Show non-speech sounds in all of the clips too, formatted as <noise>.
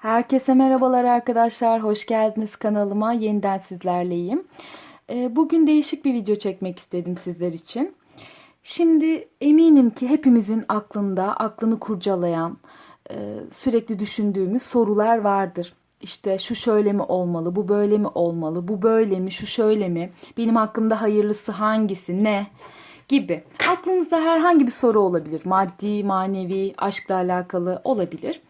Herkese merhabalar arkadaşlar. Hoş geldiniz kanalıma. Yeniden sizlerleyim. Ee, Bugün değişik bir video çekmek istedim sizler için. Şimdi eminim ki hepimizin aklında, aklını kurcalayan, e, sürekli düşündüğümüz sorular vardır. İşte şu şöyle mi olmalı, bu böyle mi olmalı, bu böyle mi, şu şöyle mi, benim hakkımda hayırlısı hangisi, ne gibi. Aklınızda herhangi bir soru olabilir. Maddi, manevi, aşkla alakalı olabilir.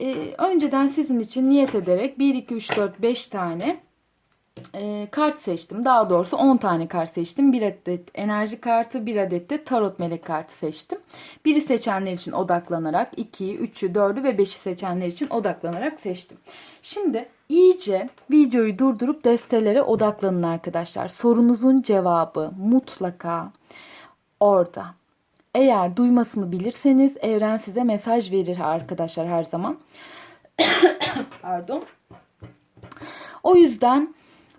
Ee, önceden sizin için niyet ederek 1, 2, 3, 4, 5 tane e, kart seçtim. Daha doğrusu 10 tane kart seçtim. Bir adet enerji kartı, bir adet de tarot melek kartı seçtim. Biri seçenler için odaklanarak 2'yi, 3'ü, 4'ü ve 5'i seçenler için odaklanarak seçtim. Şimdi iyice videoyu durdurup destelere odaklanın arkadaşlar. Sorunuzun cevabı mutlaka orada. Eğer duymasını bilirseniz evren size mesaj verir arkadaşlar her zaman. <coughs> Pardon. O yüzden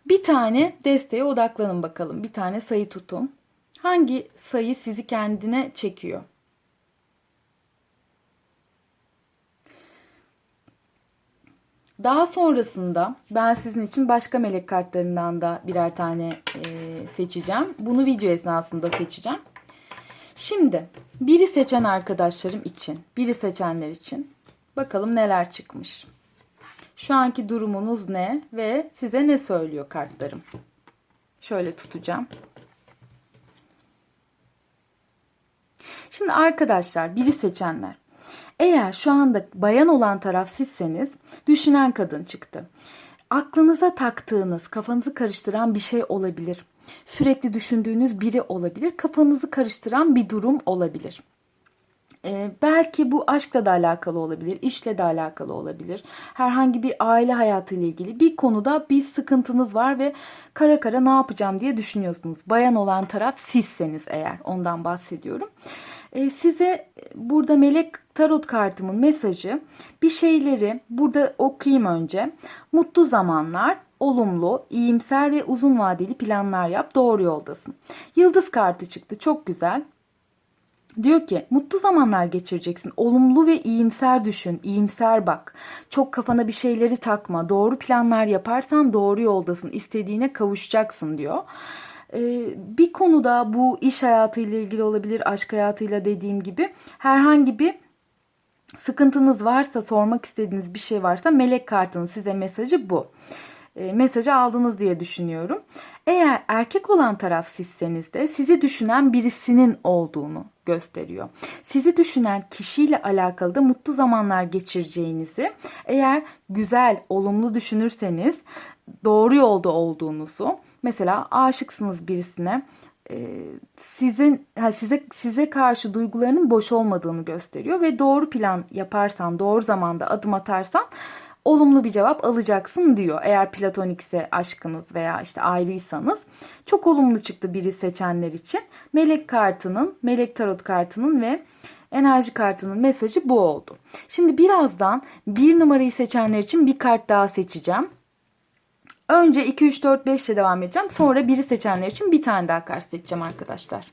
bir tane desteğe odaklanın bakalım. Bir tane sayı tutun. Hangi sayı sizi kendine çekiyor? Daha sonrasında ben sizin için başka melek kartlarından da birer tane seçeceğim. Bunu video esnasında seçeceğim. Şimdi biri seçen arkadaşlarım için, biri seçenler için bakalım neler çıkmış. Şu anki durumunuz ne ve size ne söylüyor kartlarım? Şöyle tutacağım. Şimdi arkadaşlar biri seçenler. Eğer şu anda bayan olan taraf sizseniz düşünen kadın çıktı. Aklınıza taktığınız, kafanızı karıştıran bir şey olabilir. Sürekli düşündüğünüz biri olabilir. Kafanızı karıştıran bir durum olabilir. Ee, belki bu aşkla da alakalı olabilir, işle de alakalı olabilir. Herhangi bir aile hayatıyla ilgili bir konuda bir sıkıntınız var ve kara kara ne yapacağım diye düşünüyorsunuz. Bayan olan taraf sizseniz eğer ondan bahsediyorum. Ee, size burada melek tarot kartımın mesajı bir şeyleri burada okuyayım önce. Mutlu zamanlar, olumlu, iyimser ve uzun vadeli planlar yap. Doğru yoldasın. Yıldız kartı çıktı. Çok güzel. Diyor ki mutlu zamanlar geçireceksin. Olumlu ve iyimser düşün. iyimser bak. Çok kafana bir şeyleri takma. Doğru planlar yaparsan doğru yoldasın. İstediğine kavuşacaksın diyor. Ee, bir konuda bu iş hayatıyla ilgili olabilir, aşk hayatıyla dediğim gibi herhangi bir sıkıntınız varsa, sormak istediğiniz bir şey varsa melek kartının size mesajı bu. E, mesajı aldınız diye düşünüyorum. Eğer erkek olan taraf sizseniz de sizi düşünen birisinin olduğunu gösteriyor. Sizi düşünen kişiyle alakalı da mutlu zamanlar geçireceğinizi, eğer güzel, olumlu düşünürseniz doğru yolda olduğunuzu, mesela aşıksınız birisine, e, sizin size size karşı duygularının boş olmadığını gösteriyor ve doğru plan yaparsan, doğru zamanda adım atarsan olumlu bir cevap alacaksın diyor. Eğer platonikse aşkınız veya işte ayrıysanız. Çok olumlu çıktı biri seçenler için. Melek kartının, melek tarot kartının ve enerji kartının mesajı bu oldu. Şimdi birazdan bir numarayı seçenler için bir kart daha seçeceğim. Önce 2, 3, 4, 5 ile devam edeceğim. Sonra biri seçenler için bir tane daha kart seçeceğim arkadaşlar.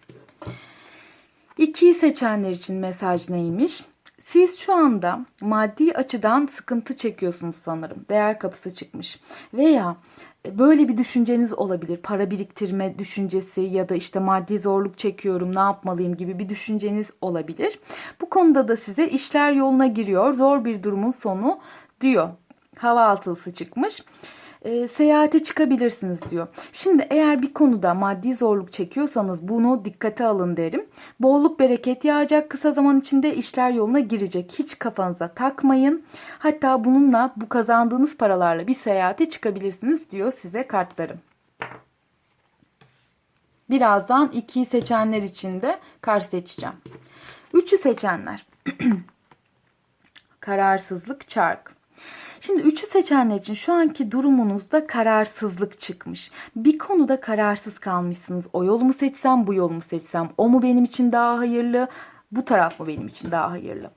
2'yi seçenler için mesaj neymiş? Siz şu anda maddi açıdan sıkıntı çekiyorsunuz sanırım. Değer kapısı çıkmış. Veya böyle bir düşünceniz olabilir. Para biriktirme düşüncesi ya da işte maddi zorluk çekiyorum ne yapmalıyım gibi bir düşünceniz olabilir. Bu konuda da size işler yoluna giriyor. Zor bir durumun sonu diyor. Hava altılısı çıkmış e, seyahate çıkabilirsiniz diyor. Şimdi eğer bir konuda maddi zorluk çekiyorsanız bunu dikkate alın derim. Bolluk bereket yağacak kısa zaman içinde işler yoluna girecek. Hiç kafanıza takmayın. Hatta bununla bu kazandığınız paralarla bir seyahate çıkabilirsiniz diyor size kartlarım. Birazdan 2'yi seçenler için de kart seçeceğim. 3'ü seçenler. <clears throat> Kararsızlık çark. Şimdi üçü seçenler için şu anki durumunuzda kararsızlık çıkmış. Bir konuda kararsız kalmışsınız. O yolu mu seçsem, bu yolu mu seçsem? O mu benim için daha hayırlı, bu taraf mı benim için daha hayırlı?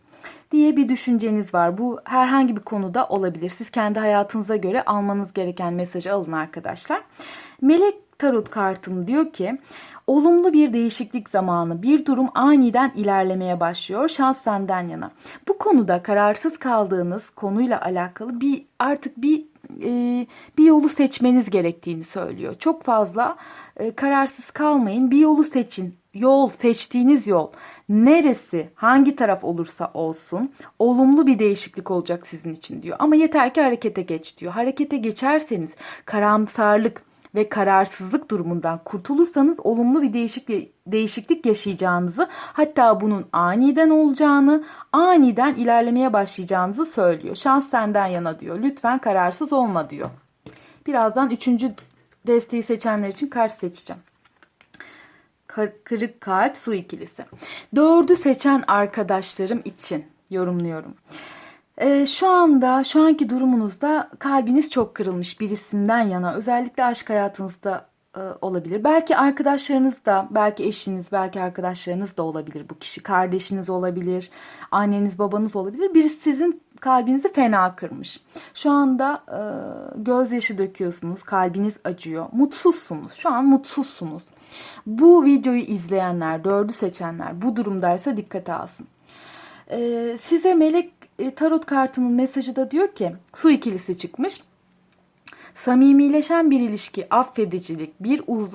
diye bir düşünceniz var. Bu herhangi bir konuda olabilir. Siz kendi hayatınıza göre almanız gereken mesajı alın arkadaşlar. Melek tarot kartım diyor ki Olumlu bir değişiklik zamanı. Bir durum aniden ilerlemeye başlıyor. Şans senden yana. Bu konuda kararsız kaldığınız konuyla alakalı bir artık bir e, bir yolu seçmeniz gerektiğini söylüyor. Çok fazla e, kararsız kalmayın. Bir yolu seçin. Yol, seçtiğiniz yol neresi, hangi taraf olursa olsun olumlu bir değişiklik olacak sizin için diyor. Ama yeter ki harekete geç diyor. Harekete geçerseniz karamsarlık ve kararsızlık durumundan kurtulursanız olumlu bir değişiklik, değişiklik yaşayacağınızı hatta bunun aniden olacağını, aniden ilerlemeye başlayacağınızı söylüyor. Şans senden yana diyor. Lütfen kararsız olma diyor. Birazdan üçüncü desteği seçenler için kart seçeceğim. Kırık kalp su ikilisi. Dördü seçen arkadaşlarım için yorumluyorum. Ee, şu anda, şu anki durumunuzda kalbiniz çok kırılmış birisinden yana. Özellikle aşk hayatınızda e, olabilir. Belki arkadaşlarınız da, belki eşiniz, belki arkadaşlarınız da olabilir bu kişi. Kardeşiniz olabilir, anneniz, babanız olabilir. Birisi sizin kalbinizi fena kırmış. Şu anda e, gözyaşı döküyorsunuz, kalbiniz acıyor. Mutsuzsunuz, şu an mutsuzsunuz. Bu videoyu izleyenler, dördü seçenler bu durumdaysa dikkate alsın. Ee, size melek e, tarot kartının mesajı da diyor ki su ikilisi çıkmış. Samimileşen bir ilişki, affedicilik, bir uz,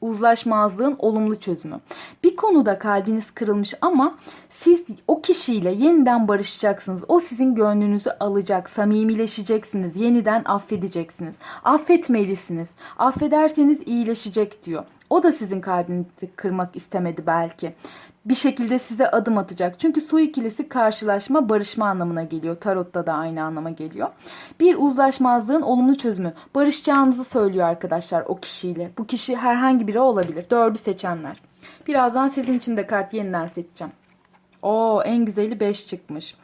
uzlaşmazlığın olumlu çözümü. Bir konuda kalbiniz kırılmış ama siz o kişiyle yeniden barışacaksınız. O sizin gönlünüzü alacak, samimileşeceksiniz, yeniden affedeceksiniz. Affetmelisiniz. Affederseniz iyileşecek diyor. O da sizin kalbinizi kırmak istemedi belki. Bir şekilde size adım atacak. Çünkü su ikilisi karşılaşma, barışma anlamına geliyor. Tarotta da aynı anlama geliyor. Bir uzlaşmazlığın olumlu çözümü. Barışacağınızı söylüyor arkadaşlar o kişiyle. Bu kişi herhangi biri olabilir. Dördü seçenler. Birazdan sizin için de kart yeniden seçeceğim. Oo en güzeli 5 çıkmış.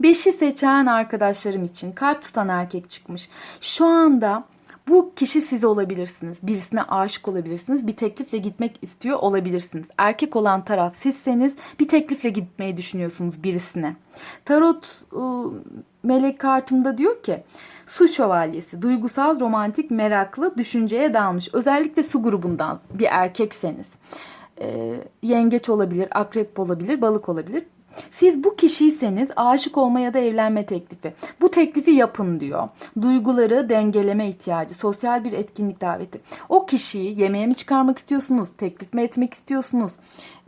Beşi seçen arkadaşlarım için kalp tutan erkek çıkmış. Şu anda bu kişi siz olabilirsiniz. Birisine aşık olabilirsiniz. Bir teklifle gitmek istiyor olabilirsiniz. Erkek olan taraf sizseniz bir teklifle gitmeyi düşünüyorsunuz birisine. Tarot ıı, melek kartımda diyor ki su şövalyesi, duygusal, romantik, meraklı, düşünceye dalmış. Özellikle su grubundan bir erkekseniz. Ee, yengeç olabilir, akrep olabilir, balık olabilir. Siz bu kişiyseniz aşık olma ya da evlenme teklifi. Bu teklifi yapın diyor. Duyguları dengeleme ihtiyacı, sosyal bir etkinlik daveti. O kişiyi yemeğe mi çıkarmak istiyorsunuz, teklif mi etmek istiyorsunuz?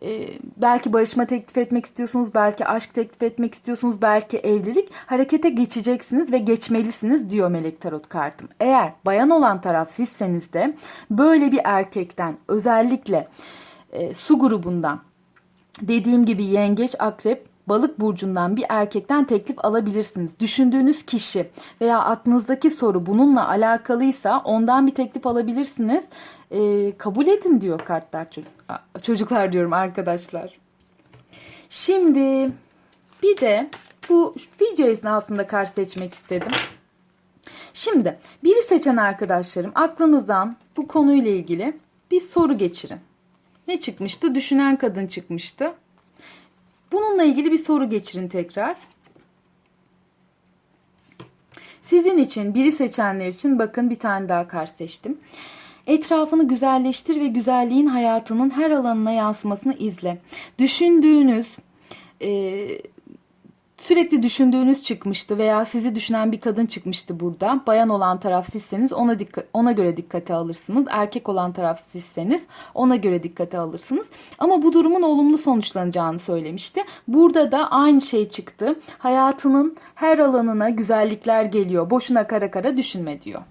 Ee, belki barışma teklif etmek istiyorsunuz, belki aşk teklif etmek istiyorsunuz, belki evlilik. Harekete geçeceksiniz ve geçmelisiniz diyor Melek Tarot kartım. Eğer bayan olan taraf sizseniz de böyle bir erkekten özellikle e, su grubundan dediğim gibi yengeç, akrep, balık burcundan bir erkekten teklif alabilirsiniz. Düşündüğünüz kişi veya aklınızdaki soru bununla alakalıysa ondan bir teklif alabilirsiniz. Ee, kabul edin diyor kartlar çocuk, çocuklar diyorum arkadaşlar. Şimdi bir de bu video esnasında kart seçmek istedim. Şimdi biri seçen arkadaşlarım aklınızdan bu konuyla ilgili bir soru geçirin. Ne çıkmıştı? Düşünen kadın çıkmıştı. Bununla ilgili bir soru geçirin tekrar. Sizin için, biri seçenler için bakın bir tane daha kart seçtim. Etrafını güzelleştir ve güzelliğin hayatının her alanına yansımasını izle. Düşündüğünüz, e, sürekli düşündüğünüz çıkmıştı veya sizi düşünen bir kadın çıkmıştı burada. Bayan olan taraf sizseniz ona dikkat, ona göre dikkate alırsınız. Erkek olan taraf sizseniz ona göre dikkate alırsınız. Ama bu durumun olumlu sonuçlanacağını söylemişti. Burada da aynı şey çıktı. Hayatının her alanına güzellikler geliyor. Boşuna kara kara düşünme diyor.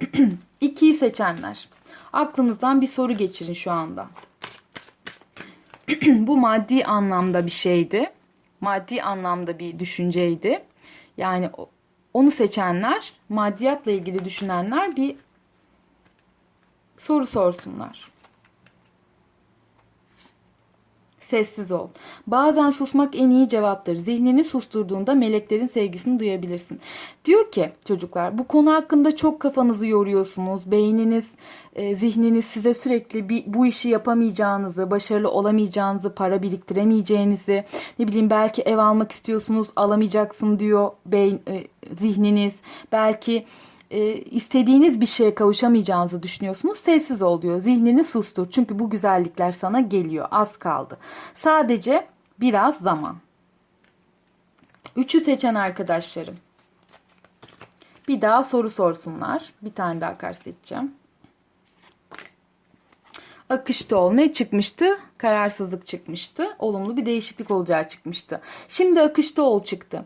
<clears throat> İkiyi seçenler. Aklınızdan bir soru geçirin şu anda. <clears throat> bu maddi anlamda bir şeydi maddi anlamda bir düşünceydi. Yani onu seçenler, maddiyatla ilgili düşünenler bir soru sorsunlar. Sessiz ol. Bazen susmak en iyi cevaptır. Zihnini susturduğunda meleklerin sevgisini duyabilirsin. Diyor ki çocuklar bu konu hakkında çok kafanızı yoruyorsunuz. Beyniniz, e, zihniniz size sürekli bir, bu işi yapamayacağınızı, başarılı olamayacağınızı, para biriktiremeyeceğinizi, ne bileyim belki ev almak istiyorsunuz, alamayacaksın diyor beyin, e, zihniniz. Belki e, istediğiniz bir şeye kavuşamayacağınızı düşünüyorsunuz. Sessiz ol diyor. Zihnini sustur. Çünkü bu güzellikler sana geliyor. Az kaldı. Sadece biraz zaman. Üçü seçen arkadaşlarım. Bir daha soru sorsunlar. Bir tane daha kart seçeceğim. Akışta ol. Ne çıkmıştı? Kararsızlık çıkmıştı. Olumlu bir değişiklik olacağı çıkmıştı. Şimdi akışta ol çıktı.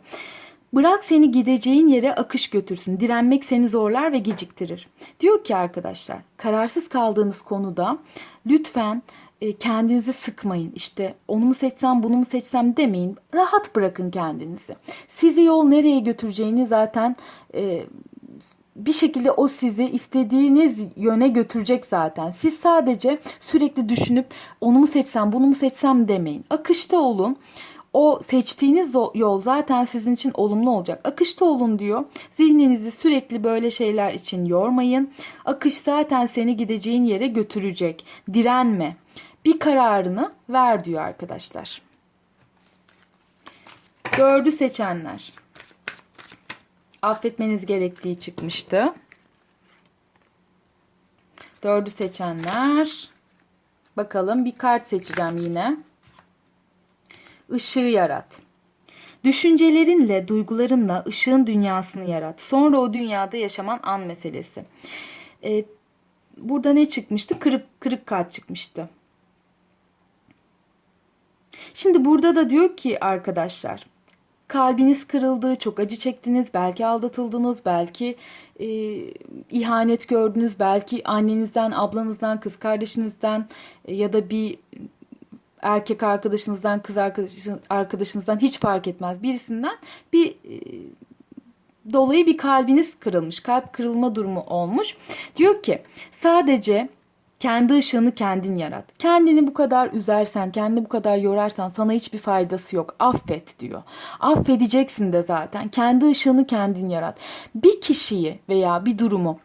Bırak seni gideceğin yere akış götürsün. Direnmek seni zorlar ve geciktirir. Diyor ki arkadaşlar, kararsız kaldığınız konuda lütfen e, kendinizi sıkmayın. İşte onu mu seçsem, bunu mu seçsem demeyin. Rahat bırakın kendinizi. Sizi yol nereye götüreceğini zaten e, bir şekilde o sizi istediğiniz yöne götürecek zaten. Siz sadece sürekli düşünüp onu mu seçsem, bunu mu seçsem demeyin. Akışta olun. O seçtiğiniz yol zaten sizin için olumlu olacak. Akışta olun diyor. Zihninizi sürekli böyle şeyler için yormayın. Akış zaten seni gideceğin yere götürecek. Direnme. Bir kararını ver diyor arkadaşlar. Dördü seçenler affetmeniz gerektiği çıkmıştı. Dördü seçenler. Bakalım bir kart seçeceğim yine. Işığı yarat. Düşüncelerinle, duygularınla ışığın dünyasını yarat. Sonra o dünyada yaşaman an meselesi. Ee, burada ne çıkmıştı? Kırık, kırık kalp çıkmıştı. Şimdi burada da diyor ki arkadaşlar kalbiniz kırıldı, çok acı çektiniz, belki aldatıldınız, belki e, ihanet gördünüz, belki annenizden, ablanızdan, kız kardeşinizden e, ya da bir erkek arkadaşınızdan, kız arkadaşınızdan hiç fark etmez birisinden bir e, dolayı bir kalbiniz kırılmış, kalp kırılma durumu olmuş. Diyor ki sadece kendi ışığını kendin yarat. Kendini bu kadar üzersen, kendini bu kadar yorarsan sana hiçbir faydası yok. Affet diyor. Affedeceksin de zaten. Kendi ışığını kendin yarat. Bir kişiyi veya bir durumu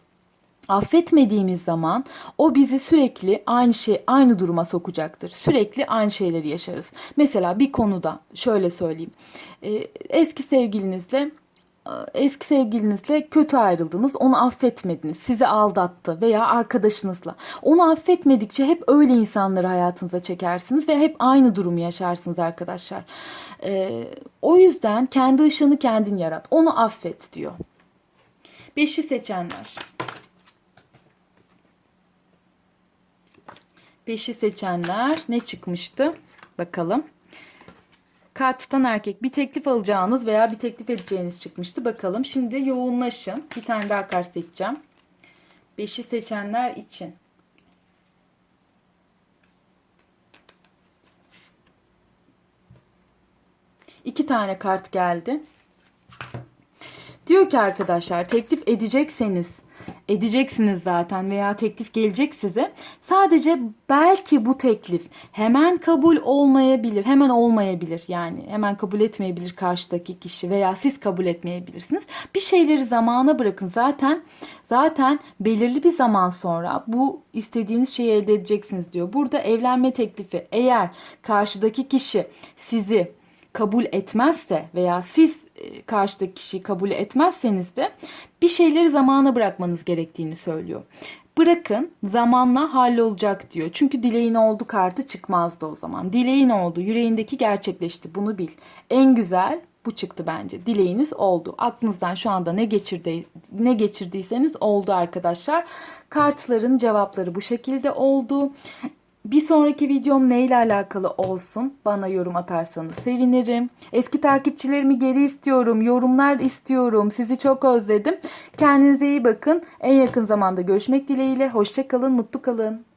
affetmediğimiz zaman o bizi sürekli aynı şey aynı duruma sokacaktır. Sürekli aynı şeyleri yaşarız. Mesela bir konuda şöyle söyleyeyim. Eski sevgilinizle eski sevgilinizle kötü ayrıldınız. Onu affetmediniz. Sizi aldattı veya arkadaşınızla. Onu affetmedikçe hep öyle insanları hayatınıza çekersiniz ve hep aynı durumu yaşarsınız arkadaşlar. Ee, o yüzden kendi ışığını kendin yarat. Onu affet diyor. Beşi seçenler. Beşi seçenler ne çıkmıştı? Bakalım. Kart tutan erkek bir teklif alacağınız veya bir teklif edeceğiniz çıkmıştı. Bakalım şimdi yoğunlaşın. Bir tane daha kart seçeceğim. Beşi seçenler için. İki tane kart geldi. Diyor ki arkadaşlar teklif edecekseniz edeceksiniz zaten veya teklif gelecek size. Sadece belki bu teklif hemen kabul olmayabilir. Hemen olmayabilir. Yani hemen kabul etmeyebilir karşıdaki kişi veya siz kabul etmeyebilirsiniz. Bir şeyleri zamana bırakın. Zaten zaten belirli bir zaman sonra bu istediğiniz şeyi elde edeceksiniz diyor. Burada evlenme teklifi eğer karşıdaki kişi sizi kabul etmezse veya siz karşıdaki kişiyi kabul etmezseniz de bir şeyleri zamana bırakmanız gerektiğini söylüyor. Bırakın zamanla hallolacak diyor. Çünkü dileğin oldu kartı çıkmazdı o zaman. Dileğin oldu, yüreğindeki gerçekleşti bunu bil. En güzel bu çıktı bence. Dileğiniz oldu. Aklınızdan şu anda ne geçirdi ne geçirdiyseniz oldu arkadaşlar. Kartların cevapları bu şekilde oldu. Bir sonraki videom neyle alakalı olsun bana yorum atarsanız sevinirim. Eski takipçilerimi geri istiyorum. Yorumlar istiyorum. Sizi çok özledim. Kendinize iyi bakın. En yakın zamanda görüşmek dileğiyle. Hoşçakalın, mutlu kalın.